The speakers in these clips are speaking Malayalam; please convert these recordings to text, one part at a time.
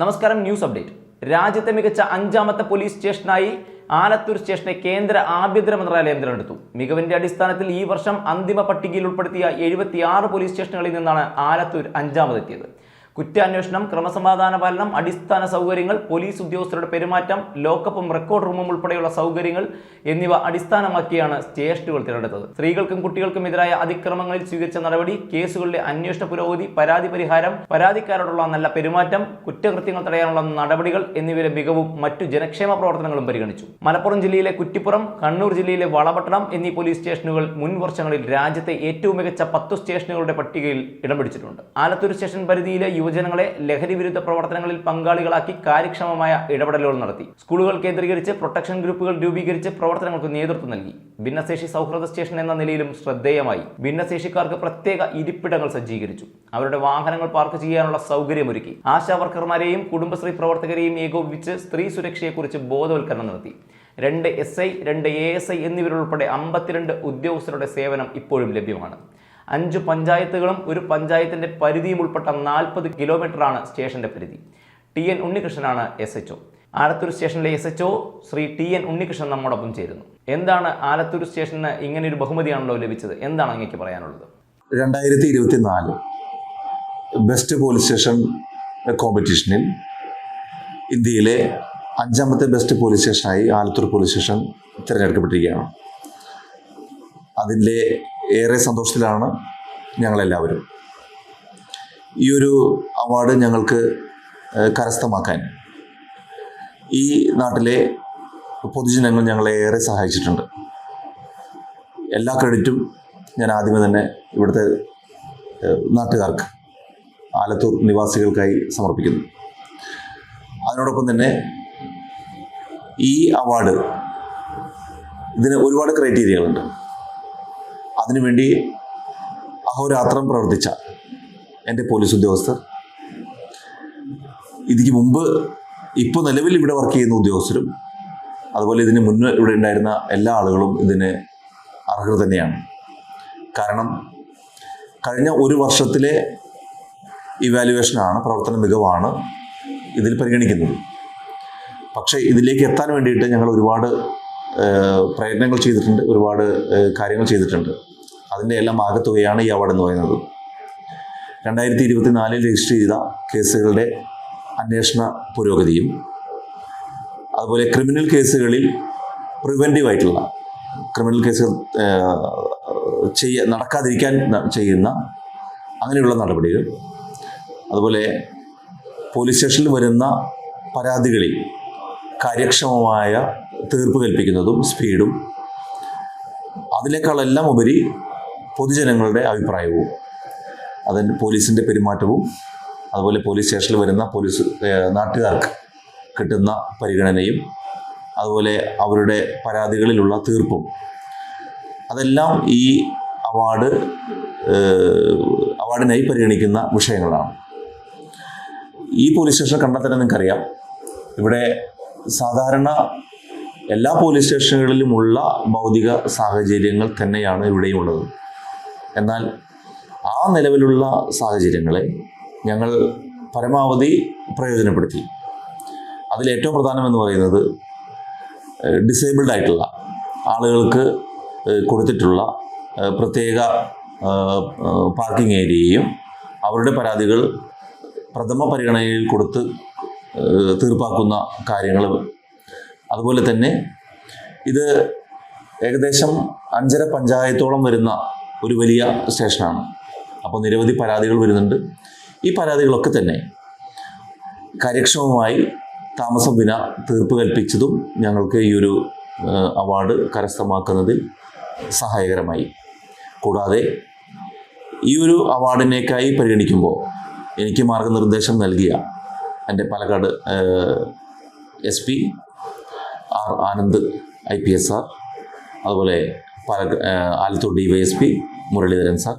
നമസ്കാരം ന്യൂസ് അപ്ഡേറ്റ്. രാജ്യത്തെ മികച്ച അഞ്ചാമത്തെ പോലീസ് സ്റ്റേഷനായി ആലത്തൂർ സ്റ്റേഷനെ കേന്ദ്ര ആഭ്യന്തര മന്ത്രാലയം തിരഞ്ഞെടുത്തു. മികവിന്റെ അടിസ്ഥാനത്തിൽ ഈ വർഷം അന്തിമ പട്ടികയിൽ ഉൾപ്പെടുത്തിയ എഴുപത്തിയാറ് പോലീസ് സ്റ്റേഷനുകളിൽ നിന്നാണ് ആലത്തൂർ അഞ്ചാമതെത്തിയത്. കുറ്റാന്വേഷണം ക്രമസമാധാന പാലനം അടിസ്ഥാന സൗകര്യങ്ങൾ പോലീസ് ഉദ്യോഗസ്ഥരുടെ പെരുമാറ്റം ലോക്കപ്പും റെക്കോർഡ് റൂമും ഉൾപ്പെടെയുള്ള സൗകര്യങ്ങൾ എന്നിവ അടിസ്ഥാനമാക്കിയാണ് സ്റ്റേഷനുകൾ തിരഞ്ഞെടുത്തത്. സ്ത്രീകൾക്കും കുട്ടികൾക്കും എതിരായ അതിക്രമങ്ങളിൽ സ്വീകരിച്ച നടപടി കേസുകളിലെ അന്വേഷണ പുരോഗതി പരാതി പരിഹാരം പരാതിക്കാരോടുള്ള നല്ല പെരുമാറ്റം കുറ്റകൃത്യങ്ങൾ തടയാനുള്ള നടപടികൾ എന്നിവയുടെ മികവും മറ്റു ജനക്ഷേമ പ്രവർത്തനങ്ങളും പരിഗണിച്ചു. മലപ്പുറം ജില്ലയിലെ കുറ്റിപ്പുറം കണ്ണൂർ ജില്ലയിലെ വളപട്ടണം എന്നീ പോലീസ് സ്റ്റേഷനുകൾ മുൻ വർഷങ്ങളിൽ രാജ്യത്തെ ഏറ്റവും മികച്ച പത്തു സ്റ്റേഷനുകളുടെ പട്ടികയിൽ ഇടം പിടിച്ചിട്ടുണ്ട്. ആലത്തൂർ സ്റ്റേഷൻ പരിധിയിലെ യുവജനങ്ങളെ ലഹരി വിരുദ്ധ പ്രവർത്തനങ്ങളിൽ പങ്കാളികളാക്കി കാര്യക്ഷമമായ ഇടപെടലുകൾ നടത്തി. സ്കൂളുകൾ കേന്ദ്രീകരിച്ച് പ്രൊട്ടക്ഷൻ ഗ്രൂപ്പുകൾ രൂപീകരിച്ച് പ്രവർത്തനങ്ങൾക്ക് നേതൃത്വം നൽകി. ഭിന്നശേഷി സൗഹൃദ സ്റ്റേഷൻ എന്ന നിലയിലും ശ്രദ്ധേയമായി ഭിന്നശേഷിക്കാർക്ക് പ്രത്യേക ഇരിപ്പിടങ്ങൾ സജ്ജീകരിച്ചു. അവരുടെ വാഹനങ്ങൾ പാർക്ക് ചെയ്യാനുള്ള സൗകര്യമൊരുക്കി. ആശാവർക്കർമാരെയും കുടുംബശ്രീ പ്രവർത്തകരെയും ഏകോപിപ്പിച്ച് സ്ത്രീ സുരക്ഷയെക്കുറിച്ച് ബോധവൽക്കരണം നടത്തി. രണ്ട് എസ് ഐ രണ്ട് എ എസ് ഐ എന്നിവരുൾപ്പെടെ അമ്പത്തിരണ്ട് ഉദ്യോഗസ്ഥരുടെ സേവനം ഇപ്പോഴും ലഭ്യമാണ്. അഞ്ച് പഞ്ചായത്തുകളും ഒരു പഞ്ചായത്തിന്റെ പരിധിയും ഉൾപ്പെട്ട നാൽപ്പത് കിലോമീറ്ററാണ് സ്റ്റേഷന്റെ പരിധി. ടി എൻ ഉണ്ണികൃഷ്ണനാണ് എസ് എച്ച് ആലത്തൂർ സ്റ്റേഷനിലെ S H Shri T N Unnikrishnan നമ്മോടൊപ്പം ചേരുന്നു. എന്താണ് ആലത്തൂർ സ്റ്റേഷന് ഇങ്ങനെ ഒരു ബഹുമതിയാണല്ലോ ലഭിച്ചത്? എന്താണ് അങ്ങേക്ക് പറയാനുള്ളത്? രണ്ടായിരത്തി ഇരുപത്തി നാല് ബെസ്റ്റ് പോലീസ് സ്റ്റേഷൻ കോമ്പറ്റീഷനിൽ ഇന്ത്യയിലെ അഞ്ചാമത്തെ ബെസ്റ്റ് പോലീസ് സ്റ്റേഷനായി ആലത്തൂർ പോലീസ് സ്റ്റേഷൻ തിരഞ്ഞെടുക്കപ്പെട്ടിരിക്കുകയാണ്. അതിന്റെ ഏറെ സന്തോഷത്തിലാണ് ഞങ്ങളെല്ലാവരും. ഈ ഒരു അവാർഡ് ഞങ്ങൾക്ക് കരസ്ഥമാക്കാൻ ഈ നാട്ടിലെ പൊതുജനങ്ങൾ ഞങ്ങളെ ഏറെ സഹായിച്ചിട്ടുണ്ട്. എല്ലാ ക്രെഡിറ്റും ഞാൻ ആദ്യമേ തന്നെ ഇവിടുത്തെ നാട്ടുകാർക്ക് ആലത്തൂർ നിവാസികൾക്കായി സമർപ്പിക്കുന്നു. അതിനോടൊപ്പം തന്നെ ഈ അവാർഡ് ഇതിന് ഒരുപാട് ക്രൈറ്റീരിയകളുണ്ട് അതിനുവേണ്ടി അഹോരാത്രം പ്രവർത്തിച്ച എന്റെ പോലീസ് ഉദ്യോഗസ്ഥർ. ഇതിക്ക് മുമ്പ് ഇപ്പോൾ നിലവിൽ ഇവിടെ വർക്ക് ചെയ്യുന്ന ഉദ്യോഗസ്ഥരും അതുപോലെ ഇതിന് മുന്നേ ഇവിടെ ഉണ്ടായിരുന്ന എല്ലാ ആളുകളും ഇതിന് അർഹർ തന്നെയാണ്. കാരണം കഴിഞ്ഞ ഒരു വർഷത്തിലെ ഇവാലുവേഷനാണ് പ്രവർത്തന മികവാണ് ഇതിൽ പരിഗണിക്കുന്നത്. പക്ഷേ ഇതിലേക്ക് എത്താൻ വേണ്ടിയിട്ട് ഞങ്ങൾ ഒരുപാട് പ്രയത്നങ്ങൾ ചെയ്തിട്ടുണ്ട് ഒരുപാട് കാര്യങ്ങൾ ചെയ്തിട്ടുണ്ട്. അതിന്റെ എല്ലാം ആകത്തുകയാണ് ഈ അവാർഡ് എന്ന് പറയുന്നത്. രണ്ടായിരത്തി ഇരുപത്തി നാലിൽ രജിസ്റ്റർ ചെയ്ത കേസുകളുടെ അന്വേഷണ പുരോഗതിയും അതുപോലെ ക്രിമിനൽ കേസുകളിൽ പ്രിവെന്റീവ് ആയിട്ടുള്ള ക്രിമിനൽ കേസുകൾ ചെയ്യ നടക്കാതിരിക്കാൻ ചെയ്യുന്ന അങ്ങനെയുള്ള നടപടികൾ അതുപോലെ പോലീസ് സ്റ്റേഷനിൽ വരുന്ന പരാതികളിൽ കാര്യക്ഷമമായ തീർപ്പ് കൽപ്പിക്കുന്നതും സ്പീഡും അതിനേക്കാളെല്ലാം ഉപരി പൊതുജനങ്ങളുടെ അഭിപ്രായവും അതിന് പോലീസിന്റെ പെരുമാറ്റവും അതുപോലെ പോലീസ് സ്റ്റേഷനിൽ വരുന്ന പോലീസ് നാട്ടുകാർക്ക് കിട്ടുന്ന പരിഗണനയും അതുപോലെ അവരുടെ പരാതികളിലുള്ള തീർപ്പും. അതെല്ലാം ഈ അവാർഡ് അവാർഡിനായി പരിഗണിക്കുന്ന വിഷയങ്ങളാണ്. ഈ പോലീസ് സ്റ്റേഷൻ കണ്ടാൽ തന്നെ നിങ്ങൾക്കറിയാം ഇവിടെ സാധാരണ എല്ലാ പോലീസ് സ്റ്റേഷനുകളിലുമുള്ള ഭൗതിക സാഹചര്യങ്ങൾ തന്നെയാണ് ഇവിടെയും ഉള്ളത്. എന്നാൽ ആ നിലവിലുള്ള സാഹചര്യങ്ങളെ ഞങ്ങൾ പരമാവധി പ്രയോജനപ്പെടുത്തി. അതിലേറ്റവും പ്രധാനമെന്ന് പറയുന്നത് ഡിസേബിൾഡ് ആയിട്ടുള്ള ആളുകൾക്ക് കൊടുത്തിട്ടുള്ള പ്രത്യേക പാർക്കിംഗ് ഏരിയയും അവരുടെ പരാതികൾ പ്രഥമ പരിഗണനയിൽ കൊടുത്ത് തീർപ്പാക്കുന്ന കാര്യങ്ങൾ അതുപോലെ തന്നെ ഇത് ഏകദേശം അഞ്ചര പഞ്ചായത്തോളം വരുന്ന ഒരു വലിയ സ്റ്റേഷനാണ്. അപ്പോൾ നിരവധി പരാതികൾ വരുന്നുണ്ട്. ഈ പരാതികളൊക്കെ തന്നെ കാര്യക്ഷമമായി താമസം വിന തീർപ്പ് കൽപ്പിച്ചതും ഞങ്ങൾക്ക് ഈ ഒരു അവാർഡ് കരസ്ഥമാക്കുന്നതിൽ സഹായകരമായി. കൂടാതെ ഈ ഒരു അവാർഡിനേക്കായി പരിഗണിക്കുമ്പോൾ എനിക്ക് മാർഗനിർദ്ദേശം നൽകിയ എന്റെ Palakkad S P R Anand I P S R അതുപോലെ പാല ഏഹ്, Alathur D Y S P Muraleedharan sir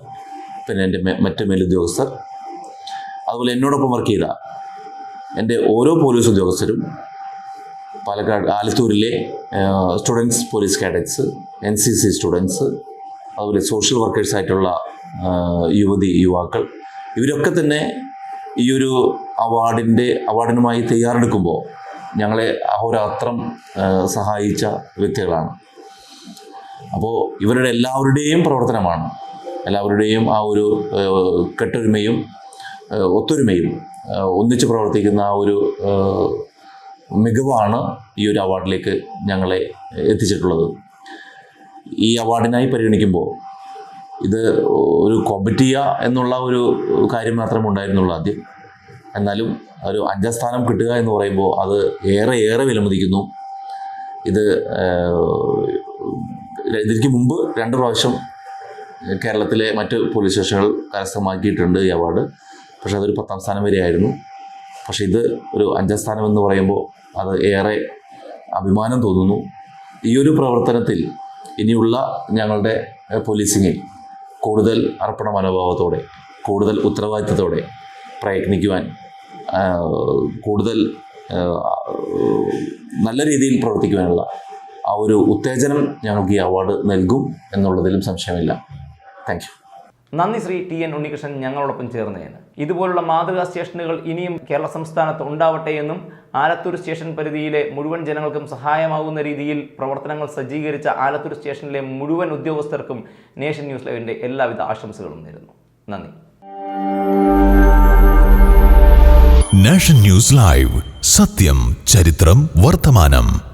പിന്നെ എന്റെ മറ്റ് മേലുദ്യോഗസ്ഥർ. അതുപോലെ എന്നോടൊപ്പം വർക്ക് ചെയ്ത എന്റെ ഓരോ പോലീസ് ഉദ്യോഗസ്ഥരും Palakkad ആലത്തൂരിലെ students police cadets N C C students അതുപോലെ സോഷ്യൽ വർക്കേഴ്സ് ആയിട്ടുള്ള യുവതി യുവാക്കൾ ഇവരൊക്കെ തന്നെ ഈ ഒരു അവാർഡിന്റെ അവാർഡിനുമായി തയ്യാറെടുക്കുമ്പോൾ ഞങ്ങളെ അഹോരാത്രം സഹായിച്ച വ്യക്തികളാണ്. അപ്പോൾ ഇവരുടെ എല്ലാവരുടെയും പ്രവർത്തനമാണ്. എല്ലാവരുടെയും ആ ഒരു കെട്ടൊരുമയും ഒത്തൊരുമയും ഒന്നിച്ച് പ്രവർത്തിക്കുന്ന ആ ഒരു മികവാണ് ഈ ഒരു അവാർഡിലേക്ക് ഞങ്ങളെ എത്തിച്ചിട്ടുള്ളത്. ഈ അവാർഡിനായി പരിഗണിക്കുമ്പോൾ ഇത് ഒരു കോമ്പറ്റിയ എന്നുള്ള ഒരു കാര്യം മാത്രമേ ഉണ്ടായിരുന്നുള്ളൂ ആദ്യം. എന്നാലും ഒരു അഞ്ചാം സ്ഥാനം കിട്ടുക എന്ന് പറയുമ്പോൾ അത് ഏറെ ഏറെ വിലമതിക്കുന്നു. ഇത് ഇതിക്ക് മുമ്പ് രണ്ട് പ്രാവശ്യം കേരളത്തിലെ മറ്റ് പോലീസ് സ്റ്റേഷനുകൾ കരസ്ഥമാക്കിയിട്ടുണ്ട് ഈ അവാർഡ്. പക്ഷേ അതൊരു പത്താം സ്ഥാനം വരെയായിരുന്നു. പക്ഷേ ഇത് ഒരു അഞ്ചാം സ്ഥാനം എന്ന് പറയുമ്പോൾ അത് ഏറെ അഭിമാനം തോന്നുന്നു. ഈ ഒരു പ്രവർത്തനത്തിൽ ഇനിയുള്ള ഞങ്ങളുടെ പോലീസിങ്ങിൽ കൂടുതൽ അർപ്പണ മനോഭാവത്തോടെ കൂടുതൽ ഉത്തരവാദിത്തത്തോടെ പ്രയത്നിക്കുവാൻ കൂടുതൽ നല്ല രീതിയിൽ പ്രവർത്തിക്കുവാനുള്ള ആ ഒരു ഉത്തേജനം ഞങ്ങൾക്ക് ഈ അവാർഡ് നൽകും എന്നുള്ളതിലും സംശയമില്ല. താങ്ക് യു നന്ദി ശ്രീ ടി എൻ ഉണ്ണികൃഷ്ണൻ ഞങ്ങളോടൊപ്പം ചേർന്നതിന് ഇതുപോലുള്ള മാതൃകാ സ്റ്റേഷനുകൾ ഇനിയും കേരള സംസ്ഥാനത്ത് ഉണ്ടാവട്ടെ എന്നും ആലത്തൂർ സ്റ്റേഷൻ പരിധിയിലെ മുഴുവൻ ജനങ്ങൾക്കും സഹായമാകുന്ന രീതിയിൽ പ്രവർത്തനങ്ങൾ സജ്ജീകരിച്ച ആലത്തൂർ സ്റ്റേഷനിലെ മുഴുവൻ ഉദ്യോഗസ്ഥർക്കും നേഷൻ ന്യൂസ് ലൈവിന്റെ എല്ലാവിധ ആശംസകളും നേരുന്നു. നന്ദി. Nation news live. സത്യം ചരിത്രം വർത്തമാനം.